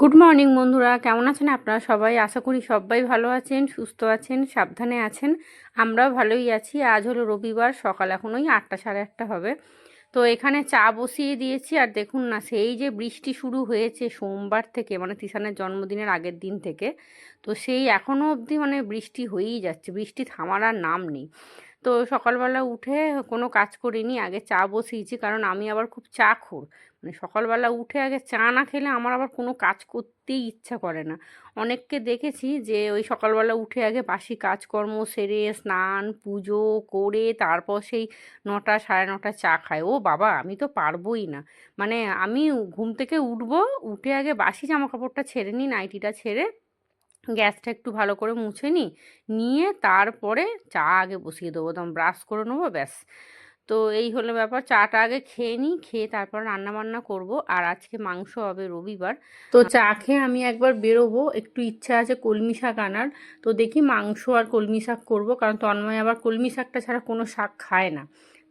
Good morning বন্ধুরা। কেমন আছেন আপনারা সবাই? আশা করি সবাই ভালো আছেন, সুস্থ আছেন, সাবধানে আছেন। আমরাও ভালোই আছি। আজ হলো রবিবার, সকাল এখন ওই আটটা, সাড়ে আটটা হবে। তো এখানে চা বসিয়ে দিয়েছি। আর দেখুন না, সেই যে বৃষ্টি শুরু হয়েছে সোমবার থেকে মানে তিশানের জন্মদিনের আগের দিন থেকে, তো সেই এখনও অবধি মানে বৃষ্টি হয়েই যাচ্ছে। বৃষ্টি থামার আর নাম নেই। তো সকালবেলা উঠে কোনো কাজ করিনি, আগে চা বসিয়েছি, কারণ আমি আবার খুব চা খোর মানে সকালবেলা উঠে আগে চা না খেলে আমার আবার কোনো কাজ করতেই ইচ্ছা করে না। অনেককে দেখেছি যে ওই সকালবেলা উঠে আগে বাসি কাজকর্ম সেরে স্নান, পুজো করে তারপর সেই নটা, সাড়ে নটা চা খায়। ও বাবা, আমি তো পারবোই না। মানে আমি ঘুম থেকে উঠবো, উঠে আগে বাসি জামা কাপড়টা ছেড়ে নিই, নাইটিটা ছেড়ে গ্যাসটা একটু ভালো করে মুছে নিই, নিয়ে তারপরে চা আগে বসিয়ে দেবো, একদম ব্রাশ করে নেব, ব্যাস। তো এই হলো ব্যাপার। চাটা আগে খেয়ে নিই খেয়ে তারপর রান্না বান্না করব। আর আজকে মাংস হবে রবিবার। তো চা খেয়ে আমি একবার বেরোবো। একটু ইচ্ছা আছে কলমি শাক আনার। তো দেখি মাংস আর কলমি শাক করব। কারণ তন্ময় আবার কলমি শাকটা ছাড়া কোনো শাক খায় না।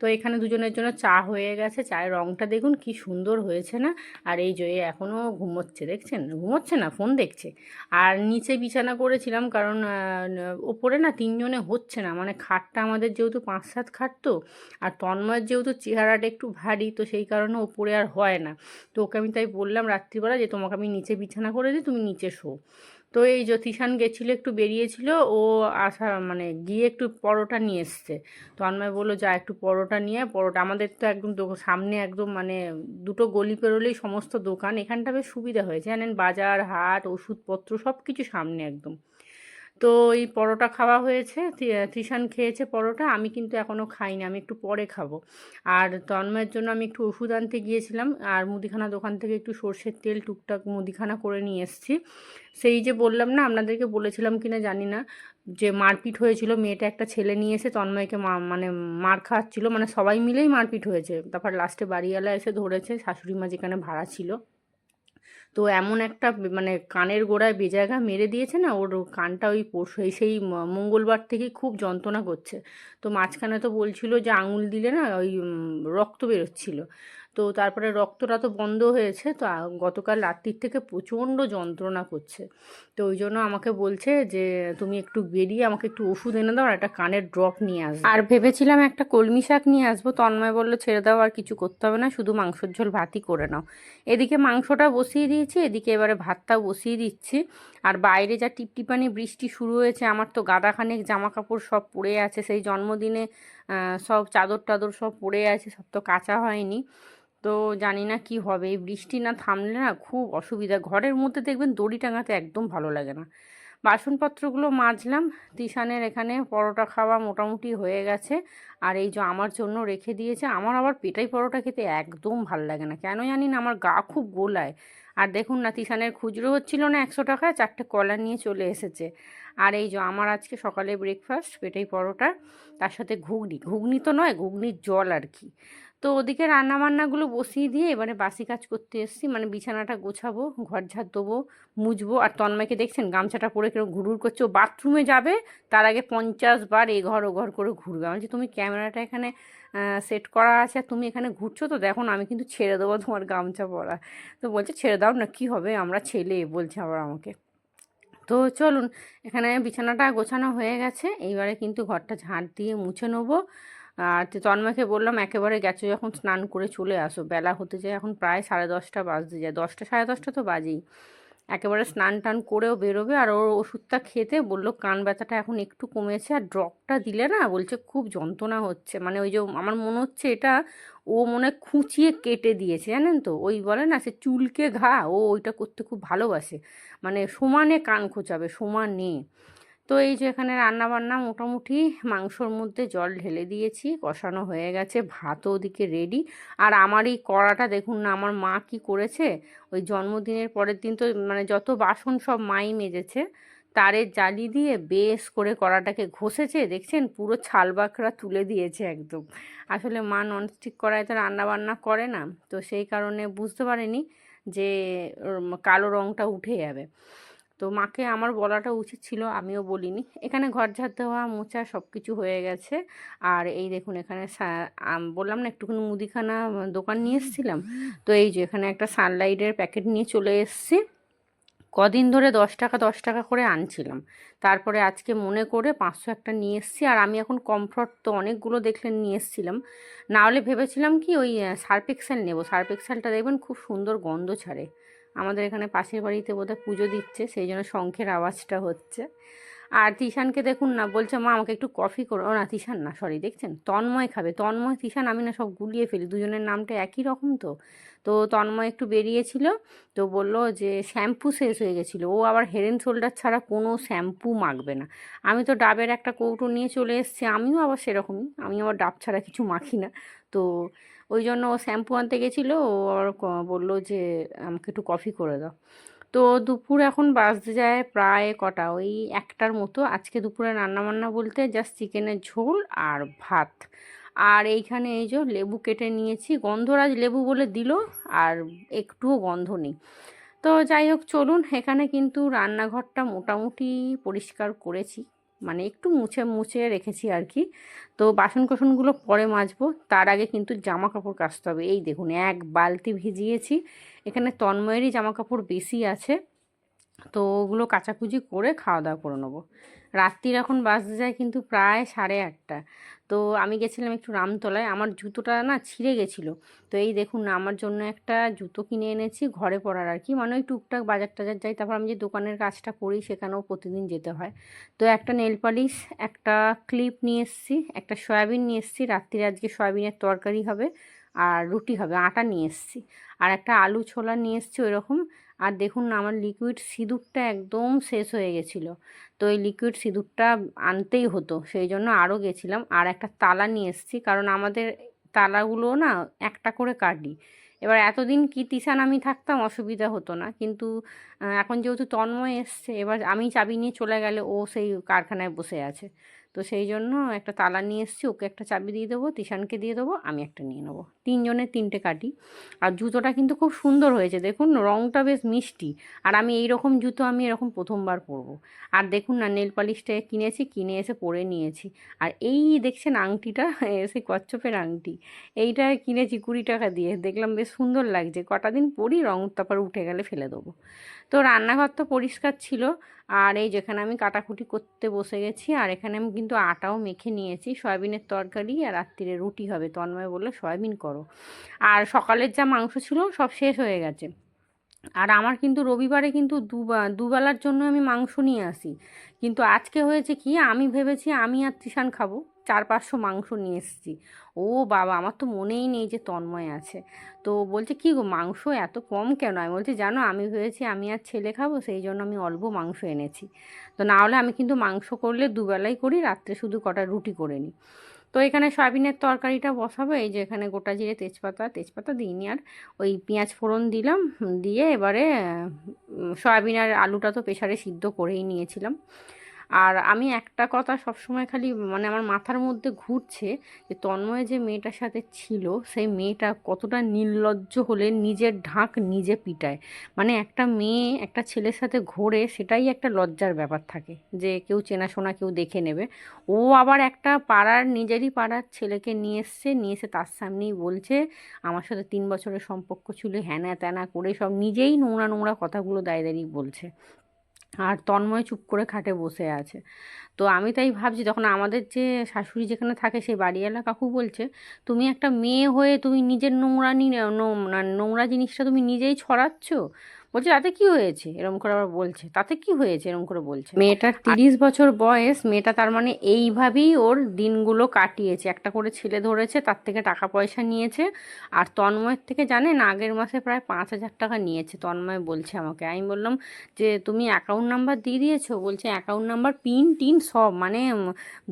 তো এখানে দুজনের জন্য চা হয়ে গেছে। চায়ের রঙটা দেখুন কি সুন্দর হয়েছে না? আর এই জয়ে এখনও ঘুমোচ্ছে, দেখছেন? ঘুমোচ্ছে না, ফোন দেখছে। আর নিচে বিছানা করেছিলাম কারণ ওপরে না তিনজনে হচ্ছে না। মানে খাটটা আমাদের যেহেতু পাঁচ সাত খাট তো, আর তন্ময়ের যেহেতু চেহারাটা একটু ভারী তো সেই কারণে ওপরে আর হয় না। তো ওকে আমি তাই বললাম রাত্রিবেলা যে তোমাকে আমি নিচে বিছানা করে দিই, তুমি নিচে শো। তো এই জ্যোতিষান গেছিল, একটু বেরিয়েছিল, ও আসা মানে গিয়ে একটু পরোটা নিয়ে এসছে। তো অন্ময় বলল, যা, একটু পরোটা নিয়ে পরোটা আমাদের তো একদম সামনে একদম মানে দুটো গলি পেরোলেই সমস্ত দোকান। এখানটা বেশ সুবিধা হয়েছে, জানেন, বাজার, হাট, ওষুধপত্র সব কিছু সামনে একদম। তো এই পরোটা খাওয়া হয়েছে তৃষান খেয়েছে পরোটা, আমি কিন্তু এখনও খাইনি, আমি একটু পরে খাব। আর তন্ময়ের জন্য আমি একটু ওষুধ আনতে গিয়েছিলাম, আর মুদিখানা দোকান থেকে একটু সর্ষের তেল টুকটাক মুদিখানা করে নিয়ে এসেছি। সেই যে বললাম না, আপনাদেরকে বলেছিলাম কিনা জানি না, যে মারপিট হয়েছিল, মেয়েটা একটা ছেলে নিয়ে এসে তন্ময়কে মানে মার খাওয়াচ্ছিলো মানে সবাই মিলেই মারপিট হয়েছে। তারপর লাস্টে বাড়িওয়ালা এসে ধরেছে, শাশুড়ি মা যেখানে ভাড়া ছিল। তো এমন একটা মানে কানের গোড়ায় বেজায়গা মেরে দিয়েছে না? ওর কানটা ওই সেই সেই মঙ্গলবার থেকেই খুব যন্ত্রণা করছে। তো মাঝখানে তো বলছিল যে আঙুল দিলে না ওই রক্ত বেরোচ্ছিল। তো তারপরে রক্তটা তো বন্ধ হয়েছে, তো গতকাল রাত্রির থেকে প্রচণ্ড যন্ত্রণা করছে। তো ওই জন্য আমাকে বলছে যে, তুমি একটু বেরিয়ে আমাকে একটু ওষুধ এনে দাও আর একটা কানের ড্রপ নিয়ে আসব। আর ভেবেছিলাম একটা কলমি শাক নিয়ে আসব, তন্ময় বলল, ছেড়ে দাও, আর কিছু করতে হবে না, শুধু মাংসর ঝোল, ভাতই করে নাও। এদিকে মাংসটা বসিয়ে দিয়েছি, এদিকে এবারে ভাতটা বসিয়ে দিচ্ছি। আর বাইরে যা টিপটিপানি বৃষ্টি শুরু হয়েছে, আমার তো গাদাখানেক জামা কাপড় সব পড়ে আছে, সেই জন্মদিনে সব চাদর টাদর সব পড়ে আছে, সব তো কাঁচা হয়নি। তো জানি না কি হবে। এই বৃষ্টি না থামলে না খুব অসুবিধা। ঘরের মধ্যে দেখবেন দড়ি টাঙাতে একদম ভালো লাগে না। বাসনপত্রগুলো মাজলাম। তিশানের এখানে পরোটা খাওয়া মোটামুটি হয়ে গেছে। আর এই যে আমার জন্য রেখে দিয়েছে, আমার আবার পেটাই পরোটা খেতে একদম ভালো লাগে না। কেন জানি না, আমার গা খুব গোলায়। আর দেখুন না, তিশানের খুচরো হচ্ছিল না একশো টাকায়, চারটে কলা নিয়ে চলে এসেছে। আর এই যে আমার আজকে সকালে ব্রেকফাস্ট পেটাই পরোটা, তার সাথে ঘুগনি। ঘুগনি তো নয়, ঘুগনির জল আর কি। তো ওদিকে রান্নাবান্নাগুলো বসিয়ে দিয়ে এবারে বাসি কাজ করতে এসেছি। মানে বিছানাটা গোছাবো, ঘর ঝাড় দেবো মুছবো। আর তন্ময়কে দেখছেন গামছাটা পরে কেউ ঘুরুর করছে। ও বাথরুমে যাবে, তার আগে পঞ্চাশ বার এ ঘর ও ঘর করে ঘুরবে। আমি তুমি ক্যামেরাটা এখানে সেট করা আছে আর তুমি এখানে ঘুরছো তো দেখো না, আমি কিন্তু ছেড়ে দেবো তোমার গামছা পরা। তো বলছে, ছেড়ে দাও না, কী হবে? আমরা ছেলে, বলছে আবার আমাকে। তো চলুন, এখানে বিছানাটা গোছানো হয়ে গেছে। এইবারে কিন্তু ঘরটা ঝাঁট দিয়ে মুছে নেব। আর তন্ময়কে বললাম, একেবারে গেছো যখন স্নান করে চলে আসো। বেলা হতে যায় এখন প্রায় সাড়ে দশটা বাজতে যায়। দশটা, সাড়ে দশটা তো বাজেই। একেবারে স্নান টান করেও বেরোবে আর ওর ওষুধটা খেতে বলল, কান ব্যথাটা এখন একটু কমেছে আর ড্রপটা দিলে না, বলছে, খুব যন্ত্রণা হচ্ছে। মানে ওই যে আমার মনে হচ্ছে এটা ও মনে খুঁচিয়ে কেটে দিয়েছে, জানেন তো? ওই বলে না, সে চুলকে ঘা, ও ওইটা করতে খুব ভালোবাসে। মানে সমানে কান খোঁচাবে, সমানে। তো এই যে এখানে রান্নাবান্না মোটামুটি মাংসর মধ্যে জল ঢেলে দিয়েছি, কষানো হয়ে গেছে, ভাতও ওদিকে রেডি আর আমার এই কড়াটা দেখুন না, আমার মা কি করেছে? ওই জন্মদিনের পরের দিন তো মানে যত বাসন সব মাই মেজেছে তারের জালি দিয়ে বেশ করে কড়াটাকে ঘষেছে, দেখছেন? পুরো ছাল বাঁকড়া তুলে দিয়েছে একদম। আসলে মা ননস্টিক কড়াইতে রান্নাবান্না করে না, তো সেই কারণে বুঝতে পারেনি যে কালো রঙটা উঠে যাবে। তো মাকে আমার বলাটা উচিত ছিল, আমিও বলিনি। এখানে ঘর ঝাড় দেওয়া মোচা সব কিছু হয়ে গেছে। আর এই দেখুন এখানে বললাম না একটুখানি মুদিখানা দোকান নিয়ে এসেছিলাম। তো এই যে এখানে একটা সানলাইটের প্যাকেট নিয়ে চলে এসছি। কদিন ধরে দশ টাকা দশ টাকা করে আনছিলাম। তারপরে আজকে মনে করে পাঁচশো একটা নিয়ে এসেছি। আর আমি এখন কমফর্ট তো অনেকগুলো দেখলেন নিয়ে এসেছিলাম। না হলে ভেবেছিলাম কি ওই সার্ফ এক্সেল নেব। সার্ফ এক্সেলটা দেখবেন খুব সুন্দর গন্ধ ছাড়ে। আমাদের এখানে পাশের বাড়িতে বোধহয় পুজো দিচ্ছে, সেই জন্য শঙ্খের আওয়াজটা হচ্ছে। আর তিশানকে দেখুন না, বলছে, মা, আমাকে একটু কফি করো। না, তিশান না সরি দেখছেন? তন্ময় খাবে। তন্ময়, তিশান, আমি না সব গুলিয়ে ফেলি, দুজনের নামটা একই রকম তো। তো তন্ময় একটু বেরিয়েছিল, তো বলল যে, শ্যাম্পু শেষ হয়ে গেছিল। ও আবার অ্যান্ড শোল্ডার ছাড়া কোনো শ্যাম্পু মাখবে না। আমি তো ডাবের একটা কৌটো নিয়ে চলে এসেছি, আমিও আবার সেরকমই, আমি আবার ডাব ছাড়া কিছু মাখি না। তো ওই জন্য ও শ্যাম্পু আনতে গেছিল, ও ক- বলল যে, আমাকে একটু কফি করে দাও। তো দুপুর এখন বাজতে যায় প্রায় কটা, ওই একটার মতো। আজকে দুপুরে রান্নাবান্না বলতে জাস্ট চিকেনের ঝোল আর ভাত। আর এইখানে এই যে লেবু কেটে নিয়েছি, গন্ধরাজ লেবু বলে দিল, আর একটুও গন্ধ নেই। তো যাই হোক, চলুন, এখানে কিন্তু রান্নাঘরটা মোটামুটি পরিষ্কার করেছি। মানে একটু মুছে মুছে রেখেছি আর কি তো বাসন কোসনগুলো পরে মাজবো, তার আগে কিন্তু জামা কাপড় কাচতে হবে। এই দেখুন, এক বালতি ভিজিয়েছি। এখানে তন্ময়েরই জামা কাপড় বেশি আছে। তো ওগুলো কাচাকুচি করে খাওয়া দাওয়া করে নেব। রাত্রির এখন বাজতে যায় কিন্তু প্রায় সাড়ে আটটা। তো আমি গেছিলাম একটু রামতলায়, আমার জুতোটা না ছিঁড়ে গেছিল। তো এই দেখুন না, আমার জন্য একটা জুতো কিনে এনেছি, ঘরে পরার আর কি। মানে ওই টুকটাক বাজার টাজার যাই, তারপর আমি যে দোকানের কাজটা করি সেখানেও প্রতিদিন যেতে হয়। তো একটা নেল পালিশ, একটা ক্লিপ নিয়ে এসেছি, একটা সয়াবিন নিয়ে এসেছি। রাত্রিরে আজকে সয়াবিনের তরকারি হবে আর রুটি হবে, আটা নিয়ে এসেছি। আর একটা আলু ছোলা নিয়ে এসেছি ওই রকম আর দেখুন আমার লিকুইড সিঁদুরটা একদম শেষ হয়ে গেছিল। তো এই লিকুইড সিঁদুরটা আনতেই হতো, সেই জন্য আরও গেছিলাম। আর একটা তালা নিয়ে এসেছি, কারণ আমাদের তালাগুলো না একটা করে কাটি। এবার এতদিন কি তিসান আমি থাকতাম অসুবিধা হতো না, কিন্তু এখন যেহেতু তন্ময় এসছে, এবার আমি চাবি নিয়ে চলে গেলে ও সেই কারখানায় বসে আছে। তো সেই জন্য একটা তালা নিয়ে এসেছি, ওকে একটা চাবি দিয়ে দেবো, তিশানকে দিয়ে দেবো, আমি একটা নিয়ে নেব। তিনজনের তিনটে কাটি। আর জুতোটা কিন্তু খুব সুন্দর হয়েছে, দেখুন রঙটা বেশ মিষ্টি। আর আমি এই রকম জুতো আমি এরকম প্রথমবার পরবো। আর দেখুন না, নেল পালিশটা কিনেছি, কিনে এসে পরে নিয়েছি। আর এই দেখছেন আংটিটা এসে কচ্ছপের আংটি। এইটা কিনেছি কুড়ি টাকা দিয়ে, দেখলাম বেশ সুন্দর লাগছে। কটা দিন পরি রং তারপর উঠে গেলে ফেলে দেবো। তো রান্নাঘর তো পরিষ্কার ছিল আর এই যেখানে আমি কাটাকুটি করতে বসে গেছি, আর এখানে আমি কিন্তু আটাও মেখে নিয়েছি। সয়াবিনের তরকারি আর রাত্রিরে রুটি হবে। তন্ময় বলল, সয়াবিন করো। আর সকালের যা মাংস ছিল, সব শেষ হয়ে গেছে। আর আমার কিন্তু রবিবারে কিন্তু দুবা- দুবেলার জন্য আমি মাংস নিয়ে আসি। কিন্তু আজকে হয়েছে কি, আমি ভেবেছি আমি আর তৃষান খাব, চার পাঁচশো মাংস নিয়ে এসেছি। ও বাবা, আমার তো মনেই নেই যে তন্ময় আছে। তো বলছে, কি গো, মাংস এত কম কেন? আমি বলছি, জানো, আমি ভেবেছি আমি আর ছেলে খাব, সেই জন্য আমি অল্প মাংস এনেছি। তো না হলে আমি কিন্তু মাংস করলে দুবেলাই করি, রাত্রে শুধু কটা রুটি করে নিই। তো এখানে সয়াবিনের তরকারিটা বসাবো। এই যে এখানে গোটা জিরে তেজপাতা তেজপাতা দিইনি আর। ওই পেঁয়াজ ফোড়ন দিলাম, দিয়ে এবারে সয়াবিনের সয়াবিন আর আলুটা তো প্রেশারে সিদ্ধ করেই নিয়েছিলাম। আর আমি একটা কথা সবসময় খালি মানে আমার মাথার মধ্যে ঘুরছে যে তন্ময় যে মেয়েটার সাথে ছিল, সেই মেয়েটা কতটা নির্লজ্জ হলে নিজের ঢাক নিজে পিটায়। মানে একটা মেয়ে একটা ছেলের সাথে ঘোরে সেটাই একটা লজ্জার ব্যাপার থাকে যে কেউ চেনাশোনা কেউ দেখে নেবে। ও আবার একটা পাড়ার নিজেরই পাড়ার ছেলেকে নিয়ে এসছে, নিয়ে এসে তার সামনেই বলছে, আমার সাথে তিন বছরের সম্পর্ক ছিল, হ্যানা ত্যানা করে সব নিজেই নোংরা নোংরা কথাগুলো দাঁড়িয়ে দাঁড়িয়ে বলছে। আর তন্ময় চুপ করে খাটে বসে আছে। তো আমি তাই ভাবছি, যখন আমাদের যে শাশুড়ি যেখানে থাকে সেই বাড়িওয়ালা কাকু বলছে, তুমি একটা মেয়ে হয়ে তুমি নিজের নোংরানি নিয়ে নোংরা জিনিসটা তুমি নিজেই ছড়াচ্ছ? বলছে তাতে কি হয়েছে? এরকম করে আবার বলছে তাতে কি হয়েছে? এরকম করে বলছে। মেয়েটার তিরিশ বছর বয়স মেয়েটা তার মানে এইভাবেই ওর দিনগুলো কাটিয়েছে। একটা করে ছেলে ধরেছে তার থেকে টাকা পয়সা নিয়েছে আর তন্ময়ের থেকে জানেন আগের মাসে প্রায় পাঁচ হাজার টাকা নিয়েছে। তন্ময় বলছে আমাকে আমি বললাম যে তুমি অ্যাকাউন্ট নাম্বার দিয়ে দিয়েছ? বলছে অ্যাকাউন্ট নাম্বার পিন টিন সব। মানে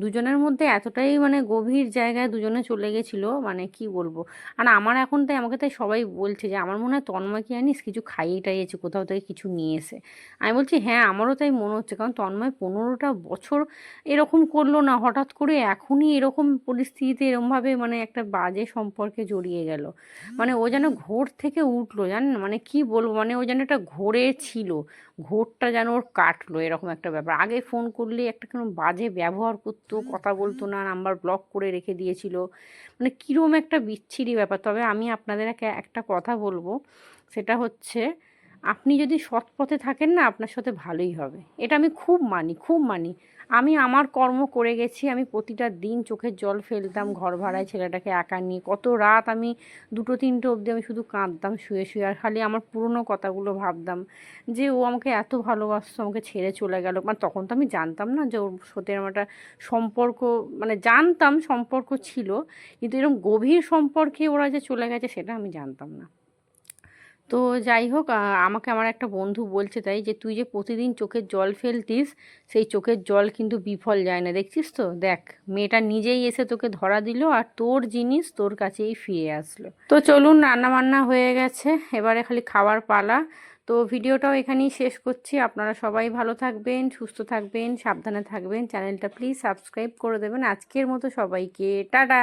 দুজনের মধ্যে এতটাই মানে গভীর জায়গায় দুজনে চলে গেছিল মানে কি বলব? আর আমার এখন তাই আমাকে তাই সবাই বলছে যে আমার মনে হয় তন্ময় কি জানিস কিছু খাইয়ে টাইয়েছে কোথাও থেকে কিছু নিয়ে এসে। আমি বলছি হ্যাঁ আমারও তাই মনে হচ্ছে কারণ তন্ময় পনেরোটা বছর এরকম করল না হঠাৎ করে এখনই এরকম পরিস্থিতিতে এরমভাবে মানে একটা বাজে সম্পর্কে জড়িয়ে গেল। মানে ও যেন ঘোর থেকে উঠল জানেন মানে কি বলব? মানে ও যেন একটা ঘোরে ছিল ঘোরটা যেন ওর কাটলো এরকম একটা ব্যাপার। আগে ফোন করলে একটা কোনো বাজে ব্যবহার করতো কথা বলতো না নাম্বার ব্লক করে রেখে দিয়েছিল। মানে কীরকম একটা বিচ্ছিরি ব্যাপার। তবে আমি আপনাদের একটা কথা বলব সেটা হচ্ছে আপনি যদি সৎ পথে থাকেন না, আপনার সাথে ভালোই হবে। এটা আমি খুব মানি খুব মানি। আমি আমার কর্ম করে গেছি, আমি প্রতিটা দিন চোখের জল ফেলতাম, ঘর ভাড়ায় ছেলেটাকে একা নিয়ে। কত রাত আমি দুটো, তিনটে অবধি আমি শুধু কাঁদতাম, শুয়ে শুয়ে। আর খালি আমার পুরনো কথাগুলো ভাবতাম, যে ও আমাকে এত ভালোবাসতো, আমাকে ছেড়ে চলে গেল। মানে তখন তো আমি জানতাম না যে ওর সাথে এরকম একটা সম্পর্ক মানে জানতাম সম্পর্ক ছিল, কিন্তু এরকম গভীর সম্পর্কে ওরা যে চলে গেছে, সেটা আমি জানতাম না। তো যাই হোক আমাকে আমার একটা বন্ধু বলছে তাই যে, তুই যে প্রতিদিন চোখের জল ফেলতিস, সেই চোখের জল কিন্তু বিফল যায় না। দেখছিস তো? দেখ, মেয়েটা নিজেই এসে তোকে ধরা দিল আর তোর জিনিস তোর কাছেই ফিরে আসলো। তো চলুন রান্না বান্না হয়ে গেছে। এবারে খালি খাওয়ার পালা। তো ভিডিওটাও এখানেই শেষ করছি। আপনারা সবাই ভালো থাকবেন, সুস্থ থাকবেন, সাবধানে থাকবেন। চ্যানেলটা প্লিজ সাবস্ক্রাইব করে দেবেন। আজকের মতো সবাইকে, টাটা!